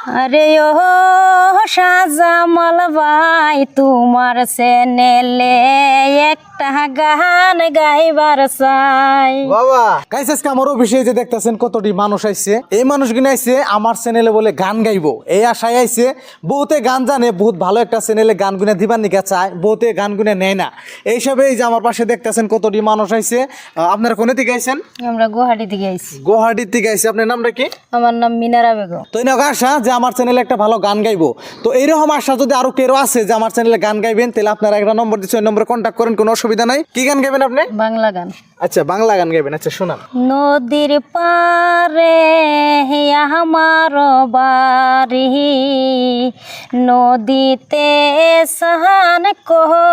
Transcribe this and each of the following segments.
আরে ও সাজা মালবাই তোমার সেনেলে একটা গান গাইবার চাই। বাবা গাইস আমার অফিসে যে দেখতেছেন কতটি মানুষ আইছে। এই আইছে আমার চ্যানেলে বলে গান গাইবো। এই আশায় আইছে বহুতে গান জানে বহুত ভালো একটা চ্যানেলে গান গুনে দিবার নিকা চায় বহুতে গান গুনে নেয় না। এইসবে এই যে আমার পাশে দেখতেছেন কতটি মানুষ আইছে। আহ, আপনারা কোনে থেকে আইছেন? আমরা গুয়াহাটি থেকে আইছি। গুয়াহাটির থেকে আইছে। আপনার নামটা কি? আমার নাম মিনারা বেগম। তো এই আশা যে আমার চ্যানেলে একটা ভালো গান গাইবো। তো এইরকম আশা যদি আরও কেউ আছে যে আমার চ্যানেলে গান গাইবেন তাহলে আপনারা একটা নম্বর দিচ্ছে ওই নম্বরে কন্ট্যাক্ট করেন কোনো অসুবিধা নাই। কি গান গাইবেন আপনি? বাংলা গান। আচ্ছা বাংলা গান গাইবেন। আচ্ছা শোনান। নদীর পারে আমার বাড়ি নদীতে সাহান করি।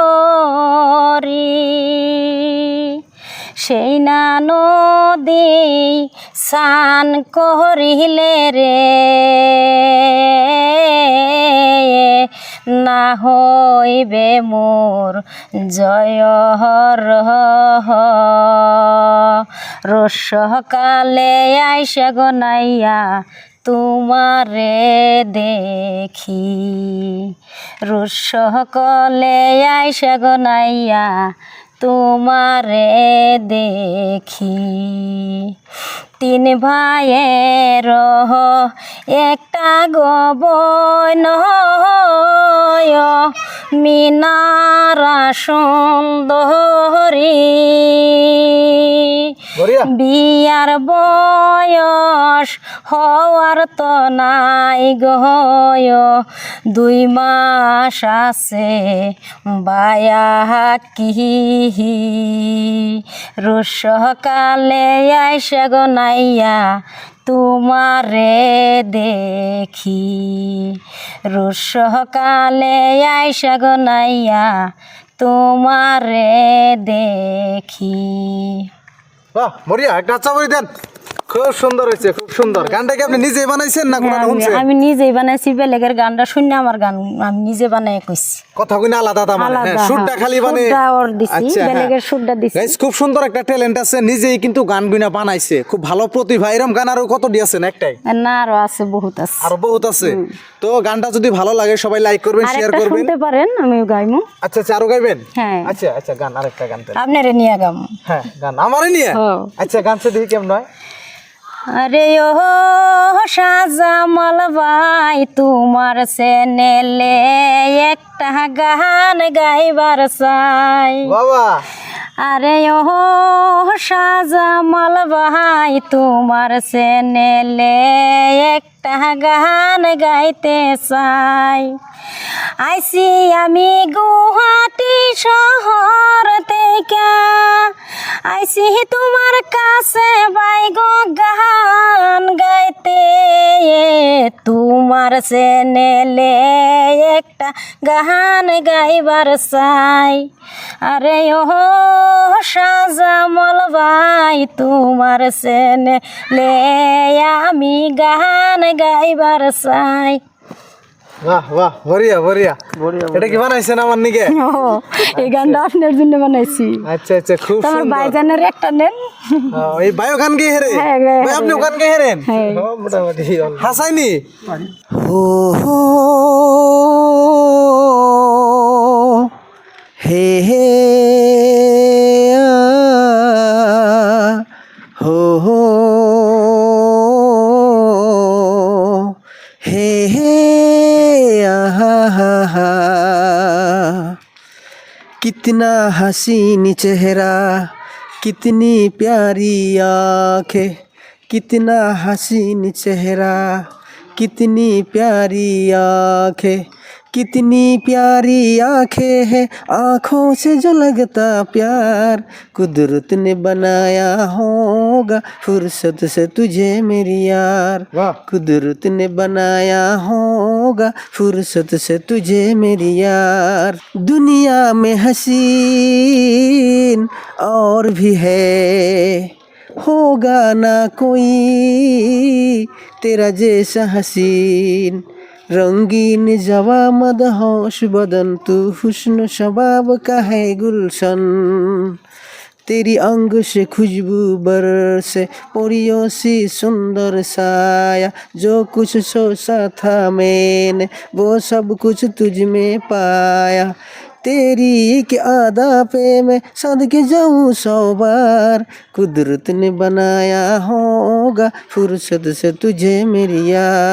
সেই না নদী সান করিলে রে না হইবে মোর জয় হর রসকালে আইসা গনাইয়া তোমারে দেখি। রসকলে আইসা গনাইয়া তোমারে দেখি। তিন ভাইয়ের একটা গবন মিনারা সুন্দরী। বিয়ার বয়স হওয়ার তো নাই গয় দুই মাস আছে, বায়া কি রুসকালে আইসা গনাইয়া তোমারে দেখি। রুসকালে আইসা নাইয়া, তোমারে দেখি। বাহ মরিয়া একটা চাবরি দেন। খুব সুন্দর হয়েছে খুব সুন্দর। গানটা কি আপনি নিজেই বানাইছেন না কোনো আমি- শুনছেন আমি নিজেই বানাইছি বেলেগের গানটা শুনে আমার গান আমি নিজে বানাই কইছি। কথা কইনা আলাদা মানে। হ্যাঁ, সুরটা হ্যাঁ। খালি মানে সুরটা ওর দিছি, আচ্ছা, হ্যাঁ। বেলেগের সুরটা দিছি। Guys, খুব সুন্দর একটা ট্যালেন্ট আছে নিজেই কিন্তু গান গুনা বানাইছে। খুব ভালো প্রতিভা। এরকম গান আরও কত দিয়েছেন একটাই? না আরও আছে বহুত আছে। আরও বহুত আছে? তো গানটা যদি ভালো লাগে সবাই লাইক করবেন শেয়ার করবেন। শুনতে পারেন আমি গাইমু। আচ্ছা আচ্ছা আরও গাইবেন? হ্যাঁ। আচ্ছা আচ্ছা গান আরেকটা গান। আপনারে নিয়ে গাম। হ্যাঁ গান আমারই নিয়ে। আচ্ছা গান সে দেখি কেমন হয়? আরে ও সাজামাল ভাই তোমার সেনেলে একটা গান গাইবার চাই। বাবা। আরে ও সাজামাল ভাই তোমার সেনেলে একটা গান গাইতে চাই। আইসি আমি গুয়াহাটি শহর থেকে। আইসি তোমার কাছে বাইগো তোমার সেনেলে একটা গান গাইবার চাই। আরে ও সাজামল ভাই তোমার সেনে নেলে আমি গান গাইবার চাই। বাহ বাহ বড়িয়া বড়িয়া এটা কি বানাইছেন আমার নিকে ও এই গানটা আপনার জন্য বানাইছি। আচ্ছা আচ্ছা খুব তোমার সুন্দর। একটা নেন। হ্যাঁ, এই বায়ো গান গেয়ে হেরে? হ্যাঁ, ভাই আপনি গান গেয়ে হেরেন? হ্যাঁ। মোটামুটি হাসাইনি? হে कितना हसीन चेहरा कितनी प्यारी आँखें कितना हसीन चेहरा कितनी प्यारी आँखें। कितनी प्यारी आँखें हैं आँखों से जो लगता प्यार। कुदरत ने बनाया होगा फुर्सत से तुझे मेरी यार। कुदरत ने बनाया होगा फुर्सत से तुझे मेरी यार। दुनिया में हसीन और भी है होगा ना कोई तेरा जैसा हसीन। रंगीन जवा मदहोश बदन, तू हुस्न शबाब का है गुलशन? तेरी अंग से खुशबू बरसे, परियों सी सुंदर साया, जो कुछ सोचा था मैंने, वो सब कुछ तुझ में पाया। तेरी एक आदा पे मैं सद के जाऊँ सौ बार, कुदरत ने बनाया होगा फुर्सत से तुझे मेरी याद।